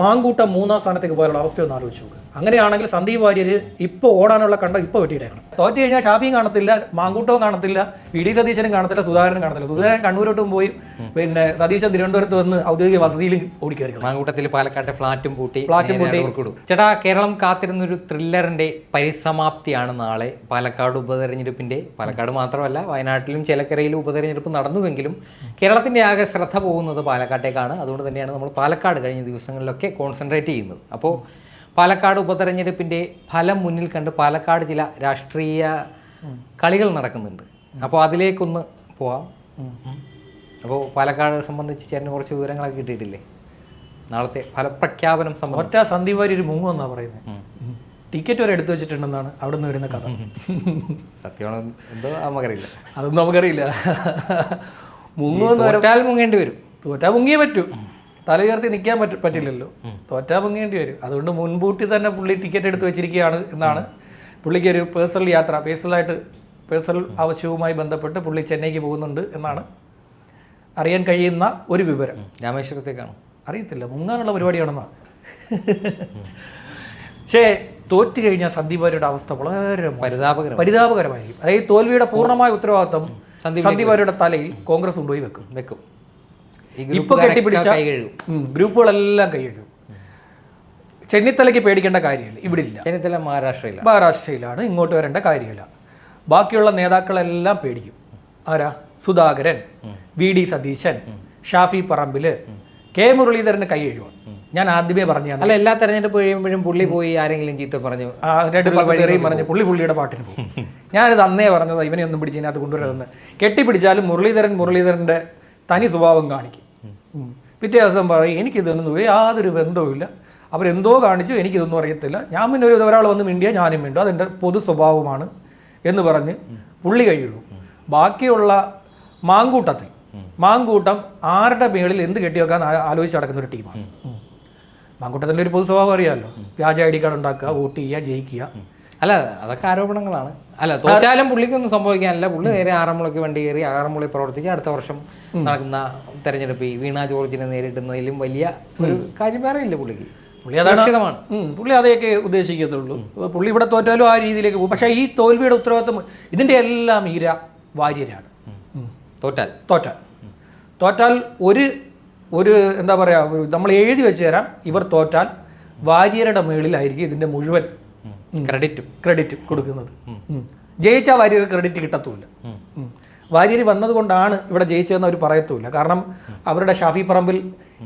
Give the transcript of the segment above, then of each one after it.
മാങ്കൂട്ടം മൂന്നാം സ്ഥാനത്തേക്ക് പോയാലുള്ള അവസ്ഥ ഒന്ന് ആലോചിച്ച് നോക്കുക അങ്ങനെയാണെങ്കിൽ സന്ദീപ് വാര്യർ ഇപ്പോൾ ഓടാനുള്ള കണ്ട ഇപ്പോൾ വെട്ടിയിട്ടേക്കണം തോറ്റ് കഴിഞ്ഞാൽ ഷാഫിയും കാണത്തില്ല മാങ്കൂട്ടവും കാണത്തില്ല വി ഡി സതീശനും കാണത്തില്ല സുധാകരനും കാണത്തില്ല. സുധാകരൻ കണ്ണൂരോട്ടും പോയി പിന്നെ സതീശൻ തിരുവനന്തപുരത്ത് വന്ന് ഔദ്യോഗിക വസതിയിലും ഓടിക്കയറിക്കണം മാങ്കൂട്ടത്തിൽ പാലക്കാട്ടെ ഫ്ലാറ്റും പൂട്ടി ഫ്ലാറ്റും പൂട്ടി. ചേട്ടാ കേരളം കാത്തിരുന്നൊരു ത്രില്ലറിന്റെ പരിസമാപ്തിയാണ് നാളെ പാലക്കാട് ഉപതെരഞ്ഞെടുപ്പിന്റെ. പാലക്കാട് മാത്രമല്ല വയനാട്ടിലും ചിലക്കരയിലും ഉപതെരഞ്ഞെടുപ്പ് നടന്നുവെങ്കിലും കേരളത്തിന്റെ ആകെ ശ്രദ്ധ പോകുന്നത് പാലക്കാട്ടേക്കാണ്. അതുകൊണ്ട് തന്നെയാണ് നമ്മൾ പാലക്കാട് കഴിഞ്ഞ ദിവസങ്ങളിലൊക്കെ കോൺസെൻട്രേറ്റ് ചെയ്യുന്നത്. അപ്പോൾ പാലക്കാട് ഉപതെരഞ്ഞെടുപ്പിന്റെ ഫലം മുന്നിൽ കണ്ട് പാലക്കാട് ചില രാഷ്ട്രീയ കളികൾ നടക്കുന്നുണ്ട്. അപ്പോൾ അതിലേക്കൊന്ന് പോവാം. അപ്പോൾ പാലക്കാട് സംബന്ധിച്ച് ചേട്ടന് കുറച്ച് വിവരങ്ങളൊക്കെ കിട്ടിയിട്ടില്ലേ? നാളത്തെ ഫലപ്രഖ്യാപനം സംബന്ധിച്ച്. ഒറ്റ സന്ദീപ് മുങ്ങു എന്നാണ് പറയുന്നത് ടിക്കറ്റ് വരെ എടുത്തു വെച്ചിട്ടുണ്ടെന്നാണ് അവിടെ നിന്ന് വരുന്ന കഥ. സത്യമാണോ? എന്തോ നമുക്കറിയില്ല. അതൊന്നും നമുക്കറിയില്ല. മുങ്ങുമെന്ന് തോറ്റാൽ മുങ്ങേണ്ടി വരും. തോറ്റാൽ മുങ്ങിയേ പറ്റൂ. തല ഉയർത്തി നിൽക്കാൻ പറ്റ പറ്റില്ലല്ലോ. തോറ്റാ പൊങ്ങേണ്ടി വരും. അതുകൊണ്ട് മുൻകൂട്ടി തന്നെ പുള്ളി ടിക്കറ്റ് എടുത്ത് വെച്ചിരിക്കുകയാണ് എന്നാണ് പുള്ളിക്ക് ഒരു പേഴ്സണൽ യാത്ര പേഴ്സണലായിട്ട് പേഴ്സണൽ ആവശ്യവുമായി ബന്ധപ്പെട്ട് പുള്ളി ചെന്നൈക്ക് പോകുന്നുണ്ട് എന്നാണ് അറിയാൻ കഴിയുന്ന ഒരു വിവരം. രാമേശ്വരത്തേക്കാണ്? അറിയത്തില്ല. മുങ്ങാനുള്ള പരിപാടിയാണെന്നാണ് പക്ഷേ തോറ്റു കഴിഞ്ഞാൽ സന്ദീപ് വാര്യരുടെ അവസ്ഥ വളരെ. പരിതാപകരമായിരിക്കും. അതായത് തോൽവിയുടെ പൂർണമായ ഉത്തരവാദിത്വം സന്ദീപ് സന്ദീപ് തലയിൽ കോൺഗ്രസ് കൊണ്ടുപോയി വെക്കും. വെക്കും. ഇപ്പൊ കെട്ടിപ്പിടിച്ച കൈ കഴുകും. ഗ്രൂപ്പുകളെല്ലാം കൈയഴു ചെന്നിത്തലയ്ക്ക് പേടിക്കേണ്ട കാര്യമില്ല. ഇവിടെ ഇല്ല ചെന്നിത്തല മഹാരാഷ്ട്രയിൽ മഹാരാഷ്ട്രയിലാണ്. ഇങ്ങോട്ട് വരേണ്ട കാര്യമില്ല. ബാക്കിയുള്ള നേതാക്കളെല്ലാം പേടിക്കും. ആരാ? Sudhakaran V D Satheesan Shafi Parambil K മുരളീധരന് കൈ എഴുവാണ് ഞാൻ ആദ്യമേ പറഞ്ഞു അല്ല എല്ലാ തെരഞ്ഞെടുപ്പ് കഴിയുമ്പോഴും പുള്ളി പോയി ആരെങ്കിലും ചീത്ത പറഞ്ഞു രണ്ട് പറഞ്ഞു പുള്ളി പുള്ളിയുടെ പാട്ടിന് പോകും. ഞാനിത് അന്നേ പറഞ്ഞത് ഇവനെ ഒന്നും പിടിച്ച് ഇതിനകത്ത് കൊണ്ടുവരരുതെന്ന്. കെട്ടിപ്പിടിച്ചാലും മുരളീധരൻ മുരളീധരന്റെ തനി സ്വഭാവം കാണിക്കും. പിറ്റേ ദിവസം പറയും എനിക്കിതൊന്നും യാതൊരു ബന്ധവുമില്ല. അവരെന്തോ കാണിച്ചു എനിക്കിതൊന്നും അറിയത്തില്ല. ഞാൻ പിന്നെ ഒരു ഒരാൾ വന്ന് മിണ്ടിയ ഞാനും മിണ്ടും. അതെന്റെ പൊതു സ്വഭാവമാണ്. എന്ന് പറഞ്ഞ് പുള്ളി കഴിയുള്ളൂ ബാക്കിയുള്ള മാങ്കൂട്ടത്തിൽ മാങ്കൂട്ടം ആരുടെ മേളിൽ എന്ത് കെട്ടി വെക്കാൻ ആലോചിച്ച് നടക്കുന്ന ഒരു ടീമാണ്. മാങ്കൂട്ടത്തിന്റെ ഒരു പൊതു സ്വഭാവം അറിയാമല്ലോ വ്യാജ ഐ ഡി കാർഡ് ഉണ്ടാക്കുക വോട്ട് ചെയ്യുക ജയിക്കുക. അല്ല അതൊക്കെ ആരോപണങ്ങളാണ്. അല്ല തോറ്റാലും പുള്ളിക്കൊന്നും സംഭവിക്കാനില്ല. പുള്ളി നേരെ ആറന്മുളയ്ക്ക് വണ്ടി കയറി ആറന്മുളയിൽ പ്രവർത്തിച്ച് അടുത്ത വർഷം നടക്കുന്ന തെരഞ്ഞെടുപ്പ് ഈ വീണ ജോർജിനെ നേരിടുന്നതിലും വലിയ ഒരു കാര്യം വേറെ ഇല്ല പുള്ളിക്ക്. പുള്ളി അതാണ് പുള്ളി അതൊക്കെ ഉദ്ദേശിക്കത്തുള്ളൂ പുള്ളി ഇവിടെ തോറ്റാലും ആ രീതിയിലേക്ക് പോകും. പക്ഷേ ഈ തോൽവിയുടെ ഉത്തരവാദിത്വം ഇതിന്റെ എല്ലാം ഈര വാര്യരാണ്. തോറ്റാൽ. തോറ്റാൽ. തോറ്റാൽ ഒരു ഒരു എന്താ പറയുക നമ്മൾ എഴുതി വെച്ച് തരാം. ഇവർ തോറ്റാൽ വാര്യരുടെ മേളിലായിരിക്കും ഇതിന്റെ മുഴുവൻ ക്രെഡിറ്റും. ക്രെഡിറ്റ് കൊടുക്കുന്നത്. ജയിച്ച വാര്യർ ക്രെഡിറ്റ് കിട്ടത്തുമില്ല. വാര്യർ വന്നതുകൊണ്ടാണ് ഇവിടെ ജയിച്ചതെന്ന് അവർ പറയത്തുമില്ല. കാരണം അവരുടെ ഷാഫി പറമ്പിൽ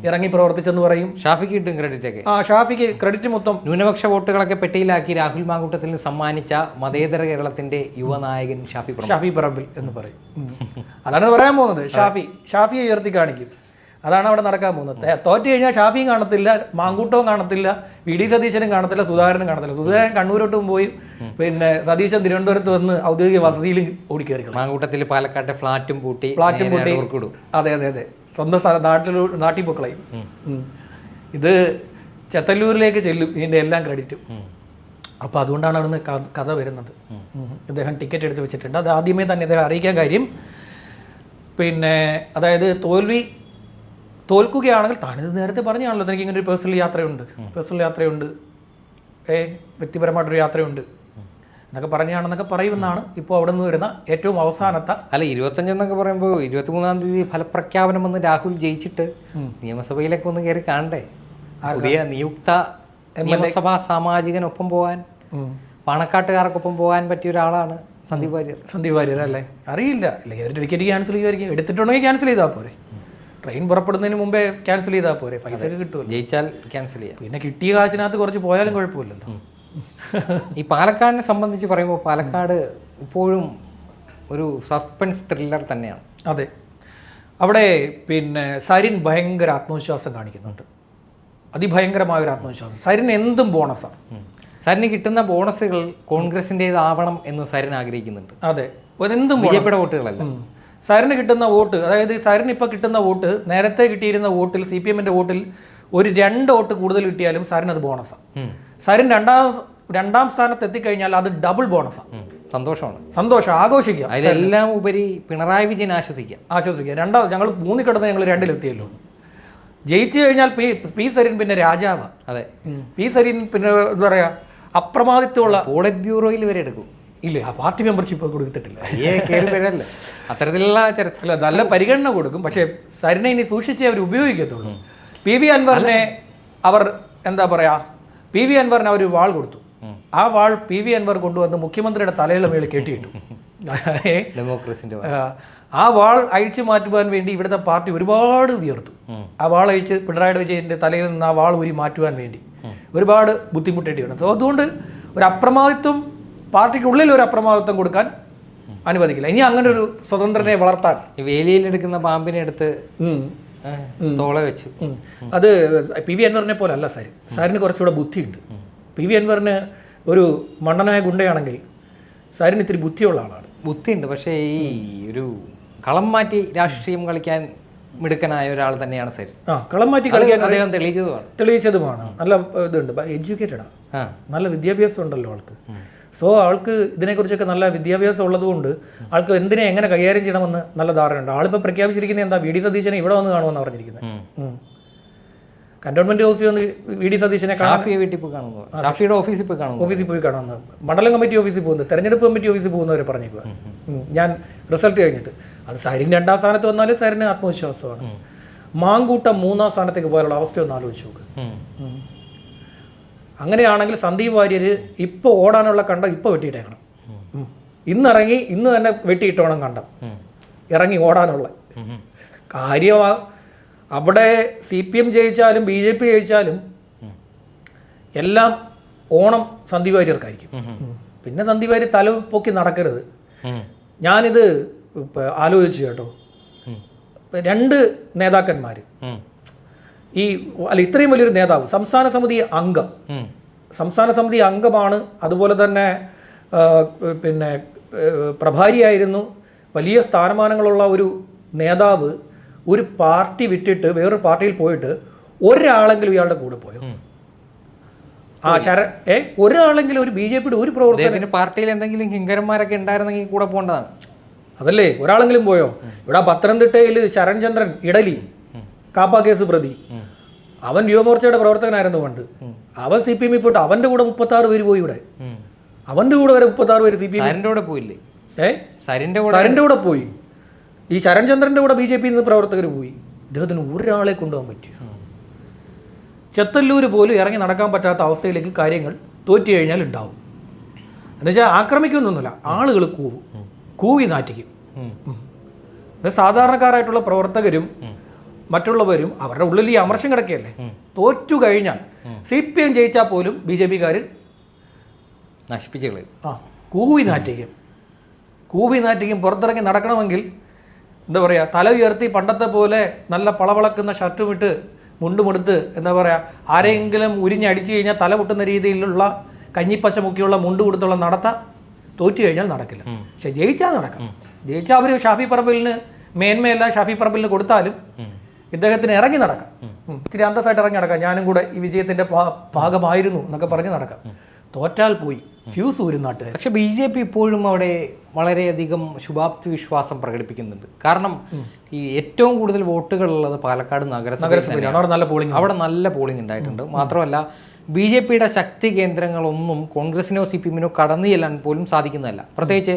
ഇറങ്ങി പ്രവർത്തിച്ചെന്ന് പറയും. ഷാഫിക്ക് കിട്ടും ക്രെഡിറ്റ് ഒക്കെ ആ ഷാഫിക്ക് ക്രെഡിറ്റ് മൊത്തം ന്യൂനപക്ഷ വോട്ടുകളൊക്കെ പെട്ടിയിലാക്കി രാഹുൽ മാങ്കൂട്ടത്തിൽ സമ്മാനിച്ച മതേതര കേരളത്തിന്റെ യുവനായകൻ ഷാഫി ഷാഫി പറമ്പിൽ എന്ന് പറയും. അതാണ് പറയാൻ പോകുന്നത്. ഷാഫി ഷാഫിയെ ഉയർത്തി കാണിക്കും. അതാണ് അവിടെ നടക്കാൻ പോകുന്നത്. തോറ്റു കഴിഞ്ഞാൽ ഷാഫിയും കാണത്തില്ല മാങ്കൂട്ടവും കാണത്തില്ല വി ഡി സതീശനും കാണത്തില്ല സുധാകരനും കാണത്തില്ല. സുധാകരൻ കണ്ണൂരോട്ടും പോയി പിന്നെ സതീശൻ തിരുവനന്തപുരത്ത് വന്ന് ഔദ്യോഗിക വസതിയിലും ഓടിക്കയറിക്കണം മാങ്കൂട്ടത്തിൽ പാലക്കാട്ടെ ഫ്ലാറ്റും പൂട്ടി ഫ്ലാറ്റും പൂട്ടി. അതെ അതെ അതെ. സ്വന്തം സ്ഥലം നാട്ടിൽ നാട്ടിൽ പൊക്കളയും ഇത് ചെത്തല്ലൂരിലേക്ക് ചെല്ലും ഇതിന്റെ എല്ലാം ക്രെഡിറ്റും. അപ്പോൾ അതുകൊണ്ടാണ് അവിടുന്ന് കഥ വരുന്നത്. അദ്ദേഹം ടിക്കറ്റ് എടുത്ത് വെച്ചിട്ടുണ്ട്. അത് ആദ്യമേ തന്നെ ഇദ്ദേഹം അറിയിക്കാൻ കാര്യം പിന്നെ അതായത് തോൽവി തോൽക്കുകയാണെങ്കിൽ താനിത് നേരത്തെ പറഞ്ഞാണല്ലോ തനിക്ക് ഇങ്ങനെ ഒരു പേഴ്സണൽ യാത്രയുണ്ട്. പേഴ്സണൽ യാത്രയുണ്ട്. ഏ വ്യക്തിപരമായിട്ടൊരു യാത്രയുണ്ട്. എന്നൊക്കെ പറഞ്ഞാണെന്നൊക്കെ പറയുമെന്നാണ് ഇപ്പോൾ അവിടെ നിന്ന് വരുന്ന ഏറ്റവും അവസാനത്തെ അല്ല ഇരുപത്തഞ്ചെന്നൊക്കെ പറയുമ്പോൾ ഇരുപത്തിമൂന്നാം തീയതി ഫലപ്രഖ്യാപനം വന്ന് രാഹുൽ ജയിച്ചിട്ട് നിയമസഭയിലേക്ക് ഒന്ന് കയറി കാണണ്ടേ? പുതിയ നിയുക്ത നിയമസഭാ സാമാജികനൊപ്പം പോകാൻ. പണക്കാട്ടുകാർക്കൊപ്പം പോകാൻ പറ്റിയ ഒരാളാണ് സന്ദീപ് വാര്യർ. സന്ദീപ് വാര്യർ അല്ലേ അറിയില്ല. അല്ലെങ്കിൽ അവർ ടിക്കറ്റ് ക്യാൻസൽ ചെയ്യുമായിരിക്കും എടുത്തിട്ടുണ്ടെങ്കിൽ ക്യാൻസൽ ചെയ്താൽ പോരെ. ട്രെയിൻ പുറപ്പെടുന്നതിന് മുമ്പേ ക്യാൻസൽ ചെയ്താൽ പോരെ? പൈസ കിട്ടുമല്ലോ. ജയിച്ചാൽ ക്യാൻസൽ ചെയ്യാം. പിന്നെ കിട്ടിയ കാശിനകത്ത് കുറച്ച് പോയാലും കുഴപ്പമില്ലല്ലോ. ഈ പാലക്കാടിനെ സംബന്ധിച്ച് പറയുമ്പോൾ പാലക്കാട് ഇപ്പോഴും ഒരു സസ്പെൻസ് ത്രില്ലർ തന്നെയാണ്. അതെ. അവിടെ പിന്നെ സരിൻ ഭയങ്കര ആത്മവിശ്വാസം കാണിക്കുന്നുണ്ട്. അതിഭയങ്കരമായ ഒരു ആത്മവിശ്വാസം. സരിൻ എന്തും ബോണസാണ് സരിന് കിട്ടുന്ന ബോണസുകൾ കോൺഗ്രസിന്റെതാവണം എന്ന് സരിൻ ആഗ്രഹിക്കുന്നുണ്ട്. അതെ. എന്തും ബി വോട്ടുകളല്ല. സരിന് കിട്ടുന്ന വോട്ട് അതായത് സരിന് ഇപ്പോൾ കിട്ടുന്ന വോട്ട് നേരത്തെ കിട്ടിയിരുന്ന വോട്ടിൽ സി പി എമ്മിന്റെ വോട്ടിൽ ഒരു രണ്ട് വോട്ട് കൂടുതൽ കിട്ടിയാലും സരിന് അത് ബോണസാണ് സാറിൻ സരിൻ രണ്ടാം രണ്ടാം സ്ഥാനത്ത് എത്തിക്കഴിഞ്ഞാൽ അത് ഡബിൾ ബോണസാണ് സന്തോഷമാണ്. സന്തോഷം ആഘോഷിക്കുക അതിലെല്ലാം ഉപരി പിണറായി വിജയൻ ആശ്വസിക്കുക ആശ്വസിക്കുക രണ്ടാം ഞങ്ങൾ മൂന്നിൽ കിടന്ന് ഞങ്ങൾ രണ്ടിലെത്തിയല്ലോ ജയിച്ചു കഴിഞ്ഞാൽ പി പി സരിൻ പിന്നെ രാജാവാണ് അതെ. പി സരിൻ പിന്നെ എന്താ പറയുക അപ്രമാദിത്വമുള്ള പോളിറ്റ് ബ്യൂറോയിൽ വരെ എടുക്കും. ഇല്ല ആ പാർട്ടി മെമ്പർഷിപ്പ് കൊടുത്തിട്ടില്ല. അത്തരത്തിലുള്ള ചരിത്രമില്ല നല്ല പരിഗണന കൊടുക്കും. പക്ഷേ സരിനെ ഇനി സൂക്ഷിച്ചേ അവർ ഉപയോഗിക്കത്തുള്ളൂ. പി വി അൻവറിനെ അവർ എന്താ പറയാ പി വി അൻവറിന് അവർ വാൾ കൊടുത്തു. ആ വാൾ പി വി അൻവർ കൊണ്ടുവന്ന് മുഖ്യമന്ത്രിയുടെ തലയുടെ മേളിൽ കെട്ടിയിട്ടു. ഡെമോക്രസിന്റെ ആ, ആ വാൾ അഴിച്ചു മാറ്റുവാൻ വേണ്ടി ഇവിടുത്തെ പാർട്ടി ഒരുപാട് ഉയർത്തു. ആ വാൾ അഴിച്ച് പിണറായി വിജയന്റെ തലയിൽ നിന്ന് ആ വാൾ ഊരി മാറ്റുവാൻ വേണ്ടി. ഒരുപാട് ബുദ്ധിമുട്ടേണ്ടി വന്നു. അതുകൊണ്ട് ഒരു അപ്രമാദിത്വം പാർട്ടിക്കുള്ളിൽ ഒരു അപ്രമാദിത്വം കൊടുക്കാൻ അനുവദിക്കില്ല. ഇനി അങ്ങനെ ഒരു സ്വതന്ത്രനെ വളർത്താൻ. വേലിയിലെടുക്കുന്ന പാമ്പിനെ എടുത്ത് തോളെ വെച്ചു. അത് പി വി അൻവറിനെ പോലെ അല്ല സാർ സാറിന് കുറച്ചുകൂടെ ബുദ്ധിയുണ്ട്. പി വി അൻവറിന് ഒരു മണ്ണനായ ഗുണ്ടയാണെങ്കിൽ സാറിന് ഇത്തിരി ബുദ്ധിയുള്ള ആളാണ്. ബുദ്ധിയുണ്ട്. പക്ഷേ ഈ ഒരു കളം മാറ്റി രാഷ്ട്രീയം കളിക്കാൻ മിടുക്കനായ ഒരാൾ തന്നെയാണ് സരി. ആ കളം മാറ്റി കളിക്കാൻ അദ്ദേഹം തെളിയിച്ചതുമാണ്. തെളിയിച്ചതുമാണ്. നല്ല ഇതുണ്ട്. എഡ്യൂക്കേറ്റഡാണ് നല്ല വിദ്യാഭ്യാസം ഉണ്ടല്ലോ ആൾക്ക്. സോ ആൾക്ക് ഇതിനെക്കുറിച്ചൊക്കെ നല്ല വിദ്യാഭ്യാസം ഉള്ളതുകൊണ്ട് ആൾക്ക് എന്തിനെ എങ്ങനെ കൈകാര്യം ചെയ്യണമെന്ന് നല്ല ധാരണയുണ്ട്. ആളിപ്പോൾ പ്രഖ്യാപിച്ചിരിക്കുന്നത് എന്താ? വി ഡി സതീശനെ ഇവിടെ വന്ന് കാണുമെന്ന് പറഞ്ഞിരിക്കുന്നത്. കന്റോൺമെന്റ് ഹൗസിൽ വന്ന് വി ഡി സതീശനെ ഷാഫിയെ വീട്ടിൽ പോയി കാണുന്നു. ഷാഫിയുടെ ഓഫീസിൽ പോയി കാണുന്നു. ഓഫീസിൽ പോയി കാണാമെന്ന് മണ്ഡലം കമ്മിറ്റി ഓഫീസിൽ പോകുന്നത് തെരഞ്ഞെടുപ്പ് കമ്മിറ്റി ഓഫീസിൽ പോകുന്നവരെ പറഞ്ഞേക്കുക ഞാൻ റിസൾട്ട് കഴിഞ്ഞിട്ട്. അത് സരിൻ രണ്ടാം സ്ഥാനത്ത് വന്നാലും സരിന് ആത്മവിശ്വാസമാണ്. മാങ്കൂട്ടം മൂന്നാം സ്ഥാനത്തേക്ക് പോയാലുള്ള അവസ്ഥ ഒന്ന് ആലോചിച്ച് നോക്ക്. അങ്ങനെയാണെങ്കിൽ സന്ദീപ് വാര്യർ ഇപ്പോൾ ഓടാനുള്ള കണ്ടം ഇപ്പോൾ വെട്ടിയിട്ടേക്കണം. ഇന്നിറങ്ങി ഇന്ന് തന്നെ വെട്ടിയിട്ടോണം കണ്ടം. ഇറങ്ങി ഓടാനുള്ള. കാര്യമാ അവിടെ സി പി എം ജയിച്ചാലും ബി ജെ പി ജയിച്ചാലും എല്ലാം ഓണം സന്ദീപ് വാര്യർക്കായിരിക്കും. പിന്നെ സന്ദീപ് വാര്യർ തല പൊക്കി നടക്കരുത്. ഞാനിത് ആലോചിച്ചു കേട്ടോ. രണ്ട് നേതാക്കന്മാർ. ഈ അല്ല ഇത്രയും വലിയൊരു നേതാവ് സംസ്ഥാന സമിതി അംഗം. സംസ്ഥാന സമിതി അംഗമാണ്. അതുപോലെ തന്നെ പിന്നെ പ്രഭാരിയായിരുന്നു. വലിയ സ്ഥാനമാനങ്ങളുള്ള ഒരു നേതാവ് ഒരു പാർട്ടി വിട്ടിട്ട് വേറൊരു പാർട്ടിയിൽ പോയിട്ട് ഒരാളെങ്കിലും ഇയാളുടെ കൂടെ പോയോ? ആ ശര ഏ ഒരാളെങ്കിലും ഒരു ബി ജെ പിയുടെ ഒരു പ്രവർത്തനം അദ്ദേഹത്തിന്റെ പാർട്ടിയിൽ എന്തെങ്കിലും കിങ്കരന്മാരൊക്കെ ഉണ്ടായിരുന്നെങ്കിൽ കൂടെ പോകേണ്ടതാണ്. അതല്ലേ? ഒരാളെങ്കിലും പോയോ? ഇവിടെ പത്തനംതിട്ടയിൽ ശരൺചന്ദ്രൻ ഇഡലി. കാപ്പ കേസ് പ്രതി അവൻ യുവമോർച്ചയുടെ പ്രവർത്തകനായിരുന്നു പണ്ട്. അവൻ സി പി എമ്മിൽ പോയിട്ട് അവന്റെ കൂടെ മുപ്പത്തി ആറ് പേര് പോയി ഇവിടെ. അവന്റെ കൂടെ വരെ മുപ്പത്തി ആറ് പേര് സി പി എം കൂടെ പോയില്ലേ? ഏ? സരിന്റെ കൂടെ? പോയി. ഈ ശരൺചന്ദ്രന്റെ കൂടെ ബി ജെ പിയിൽ നിന്ന് പ്രവർത്തകർ പോയി. ഇദ്ദേഹത്തിന് ഒരാളെ കൊണ്ടുപോകാൻ പറ്റിയ? ചെത്തല്ലൂർ പോലും ഇറങ്ങി നടക്കാൻ പറ്റാത്ത അവസ്ഥയിലേക്ക് കാര്യങ്ങൾ തോറ്റു കഴിഞ്ഞാൽ ഉണ്ടാവും. എന്നുവെച്ചാൽ ആക്രമിക്കുന്നൊന്നുമില്ല ആളുകൾ കൂവും. കൂവി നാറ്റിക്കും. സാധാരണക്കാരായിട്ടുള്ള പ്രവർത്തകരും മറ്റുള്ളവരും അവരുടെ ഉള്ളിൽ ഈ അമർശം കിടക്കുകയല്ലേ? തോറ്റു കഴിഞ്ഞാൽ സി പി എം ജയിച്ചാൽ പോലും ബി ജെ പിക്കാർ നശിപ്പിച്ചു കളയും ആ കൂവി നാറ്റിക്കും. കൂവി നാറ്റിക്കും പുറത്തിറങ്ങി നടക്കണമെങ്കിൽ എന്താ പറയുക തല ഉയർത്തി പണ്ടത്തെ പോലെ നല്ല പളവളക്കുന്ന ഷർട്ടും ഇട്ട് മുണ്ടുമെടുത്ത് എന്താ പറയുക ആരെങ്കിലും ഉരിഞ്ഞടിച്ചു കഴിഞ്ഞാൽ തല പൊട്ടുന്ന രീതിയിലുള്ള കഞ്ഞിപ്പശ മുക്കിയുള്ള മുണ്ട് കൊടുത്തുള്ള നടത്ത തോറ്റു കഴിഞ്ഞാൽ നടക്കില്ല. പക്ഷെ ജയിച്ചാൽ നടക്കാം. ജയിച്ചാൽ അവർ ഷാഫി പറമ്പിലിന് മേന്മയല്ല ഷാഫി പറമ്പിലിന് കൊടുത്താലും ഇദ്ദേഹത്തിന് ഇറങ്ങി നടക്കാം. ഇത്തിരി അന്തസ്സായിട്ട് ഇറങ്ങി നടക്കാം. ഞാനും കൂടെ ഈ വിജയത്തിന്റെ ഭാഗമായിരുന്നു എന്നൊക്കെ പറഞ്ഞ് നടക്കാം. തോറ്റാൽ പോയി. ഫ്യൂസ് ഒരു നാട്ടുകാർ പക്ഷെ ബി ജെ പി ഇപ്പോഴും അവിടെ വളരെയധികം ശുഭാപ്തി വിശ്വാസം പ്രകടിപ്പിക്കുന്നുണ്ട്. കാരണം ഈ ഏറ്റവും കൂടുതൽ വോട്ടുകൾ ഉള്ളത് പാലക്കാട് നഗരസഭ നഗരസഭയിലാണ് അവിടെ നല്ല പോളിംഗ് അവിടെ നല്ല പോളിംഗ് ഉണ്ടായിട്ടുണ്ട്. മാത്രമല്ല ബി ജെ പിയുടെ ശക്തി കേന്ദ്രങ്ങളൊന്നും കോൺഗ്രസിനോ സി പി എമ്മിനോ കടന്നു ചെല്ലാൻ പോലും സാധിക്കുന്നതല്ല. പ്രത്യേകിച്ച്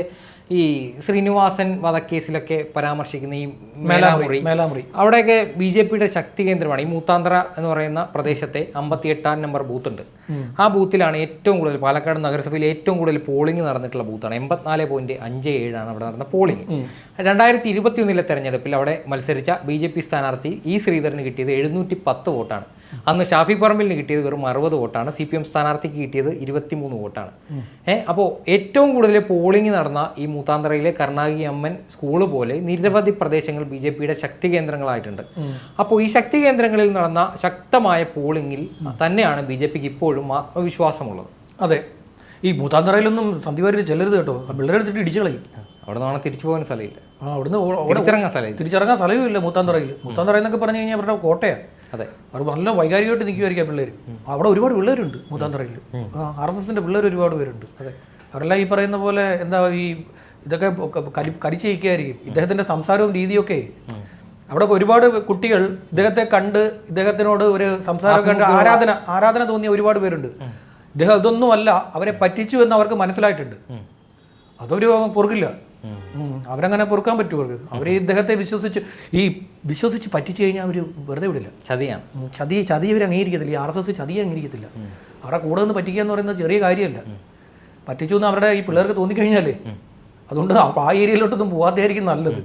ഈ ശ്രീനിവാസൻ വധക്കേസിലൊക്കെ പരാമർശിക്കുന്ന ഈ മേലാമുറി മേലാമുറി. അവിടെയൊക്കെ ബി ജെ പിയുടെ ശക്തി കേന്ദ്രമാണ്. ഈ മൂത്താന്തറ എന്ന് പറയുന്ന പ്രദേശത്തെ അമ്പത്തി എട്ടാം നമ്പർ ബൂത്ത് ഉണ്ട് ആ ബൂത്തിലാണ് ഏറ്റവും കൂടുതൽ പാലക്കാട് നഗരസഭയിൽ ഏറ്റവും കൂടുതൽ പോളിംഗ് നടന്നിട്ടുള്ള ബൂത്താണ്. എൺപത്തിനാല് പോയിന്റ് അഞ്ച് ഏഴാണ് അവിടെ നടന്ന പോളിംഗ്. രണ്ടായിരത്തി ഇരുപത്തി ഒന്നിലെ തെരഞ്ഞെടുപ്പിൽ അവിടെ മത്സരിച്ച ബി ജെ പി സ്ഥാനാർത്ഥി ഇ ശ്രീധരന് കിട്ടിയത് എഴുന്നൂറ്റി പത്ത് വോട്ടാണ്. അന്ന് ഷാഫി പറമ്പിലിന് കിട്ടിയത് വെറും അറുപത് വോട്ടാണ്. സി പി എം സ്ഥാനാർത്ഥിക്ക് കിട്ടിയത് ഇരുപത്തിമൂന്ന് വോട്ടാണ്. ഏഹ് അപ്പോൾ ഏറ്റവും കൂടുതൽ പോളിംഗ് നടന്ന ഈ മൂത്താന്തറയിലെ കർണാകി അമ്മൻ സ്കൂൾ പോലെ നിരവധി പ്രദേശങ്ങൾ ബി ജെ പിയുടെ ശക്തി കേന്ദ്രങ്ങളായിട്ടുണ്ട്. അപ്പോൾ ഈ ശക്തി കേന്ദ്രങ്ങളിൽ നടന്ന ശക്തമായ പോളിംഗിൽ തന്നെയാണ് ബി ജെ പിക്ക് ഇപ്പോഴും ആത്മവിശ്വാസമുള്ളത്. അതെ. ഈ മൂത്താന്തറയിലൊന്നും സന്ധിവാരി ചെല്ലരുത് കേട്ടോ. പിള്ളേരെ എടുത്തിട്ട് ഇടിച്ചു കളയും. അവിടെ നിന്നാണ് തിരിച്ചു പോകാൻ സ്ഥലമില്ല. ആ അവിടുന്ന് തിരിച്ചിറങ്ങാൻ സ്ഥലം തിരിച്ചിറങ്ങാൻ സ്ഥലവും ഇല്ല മൂത്താന്തറയിൽ. മൂത്താന്തറ എന്നൊക്കെ പറഞ്ഞു കഴിഞ്ഞാൽ അവരുടെ കോട്ടയാണ് അതെ. അവർ നല്ല വൈകാരികമായിട്ട് നിൽക്കുമായിരിക്കും പിള്ളേർ അവിടെ ഒരുപാട് പിള്ളേരുണ്ട് മൂത്താന്തറയിൽ. ആർ എസ് എസിന്റെ പിള്ളേർ ഒരുപാട് പേരുണ്ട്. അതെ. അവരെല്ലാം ഈ പറയുന്ന പോലെ എന്താ ഈ ഇതൊക്കെ കരി കരിച്ചിരിക്കുകയായിരിക്കും. ഇദ്ദേഹത്തിന്റെ സംസാരവും രീതിയൊക്കെ. അവിടെ ഒരുപാട് കുട്ടികൾ ഇദ്ദേഹത്തെ കണ്ട് ഇദ്ദേഹത്തിനോട് ഒരു സംസാരം കണ്ട് ആരാധന ആരാധന തോന്നിയ ഒരുപാട് പേരുണ്ട്. ഇദ്ദേഹം ഇതൊന്നുമല്ല അവരെ പറ്റിച്ചു എന്ന് അവർക്ക് മനസ്സിലായിട്ടുണ്ട്. അതൊരു പൊറുക്കില്ല. അവരങ്ങനെ പൊറുക്കാൻ പറ്റുമോ അവർക്ക്? അവർ ഇദ്ദേഹത്തെ വിശ്വസിച്ച് ഈ വിശ്വസിച്ച് പറ്റിച്ചു കഴിഞ്ഞാൽ അവർ വെറുതെ വിടില്ല. ചതിയാണ്. ചതി ചതി അവർ അംഗീകരിക്കത്തില്ല. ഈ ആർ എസ് എസ് ചതിയെ അംഗീകരിക്കത്തില്ല. അവരുടെ കൂടെ നിന്ന് പറ്റിക്കുക എന്ന് പറയുന്നത് ചെറിയ കാര്യമല്ല. പറ്റിച്ചു എന്ന് അവരുടെ ഈ പിള്ളേർക്ക് തോന്നിക്കഴിഞ്ഞാലേ അതുകൊണ്ട് ആ- ഏരിയയിലോട്ടൊന്നും പോകാത്തതായിരിക്കും നല്ലത്.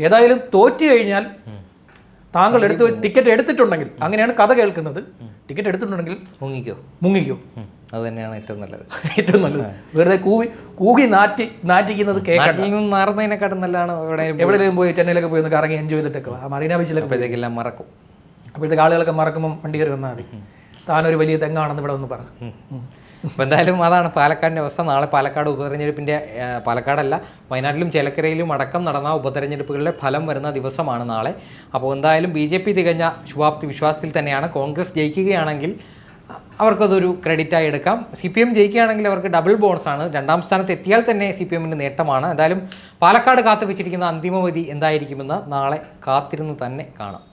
ഏതായാലും തോറ്റു കഴിഞ്ഞാൽ താങ്കൾ എടുത്ത് ടിക്കറ്റ് എടുത്തിട്ടുണ്ടെങ്കിൽ അങ്ങനെയാണ് കഥ കേൾക്കുന്നത്. ടിക്കറ്റ് എടുത്തിട്ടുണ്ടെങ്കിൽ മുങ്ങിക്കോ. മുങ്ങിക്കോ. അത് തന്നെയാണ് ഏറ്റവും നല്ലത്. ഏറ്റവും നല്ലത്. വെറുതെ കൂവി കൂകി നാറ്റി നാറ്റിക്കുന്നത് മാറുന്നതിനെക്കാട്ടും നല്ലതാണ് എവിടെയെങ്കിലും പോയി ചെന്നൈയിലൊക്കെ പോയി ഒന്ന് കറങ്ങി എൻജോയ് ചെയ്തിട്ടൊക്കെ ആ മറീന ബീച്ചിലൊക്കെ എല്ലാം മറക്കും. അപ്പോഴത്തേക്ക് ആളുകളൊക്കെ മറക്കുമ്പോൾ വണ്ടി കയറി വന്നാൽ മതി. താനൊരു വലിയ തെങ്ങാണെന്ന് ഇവിടെ ഒന്ന് പറഞ്ഞു. അപ്പോൾ എന്തായാലും അതാണ് പാലക്കാടിന്റെ അവസ്ഥ. നാളെ പാലക്കാട് ഉപതെരഞ്ഞെടുപ്പിന്റെ പാലക്കാടല്ല വയനാട്ടിലും ചേലക്കരയിലും അടക്കം നടന്ന ഉപതെരഞ്ഞെടുപ്പുകളുടെ ഫലം വരുന്ന ദിവസമാണ് നാളെ. അപ്പോൾ എന്തായാലും ബി ജെ പി തികഞ്ഞ ശുഭാപ്തി വിശ്വാസത്തിൽ തന്നെയാണ്. കോൺഗ്രസ് ജയിക്കുകയാണെങ്കിൽ അവർക്കതൊരു ക്രെഡിറ്റായി എടുക്കാം. സി പി എം ജയിക്കുകയാണെങ്കിൽ അവർക്ക് ഡബിൾ ബോണസാണ് രണ്ടാം സ്ഥാനത്ത് എത്തിയാൽ തന്നെ സി പി എമ്മിന്റെ നേട്ടമാണ്. എന്തായാലും പാലക്കാട് കാത്തു വെച്ചിരിക്കുന്ന അന്തിമവിധി എന്തായിരിക്കുമെന്ന് നാളെ കാത്തിരുന്ന് തന്നെ കാണാം.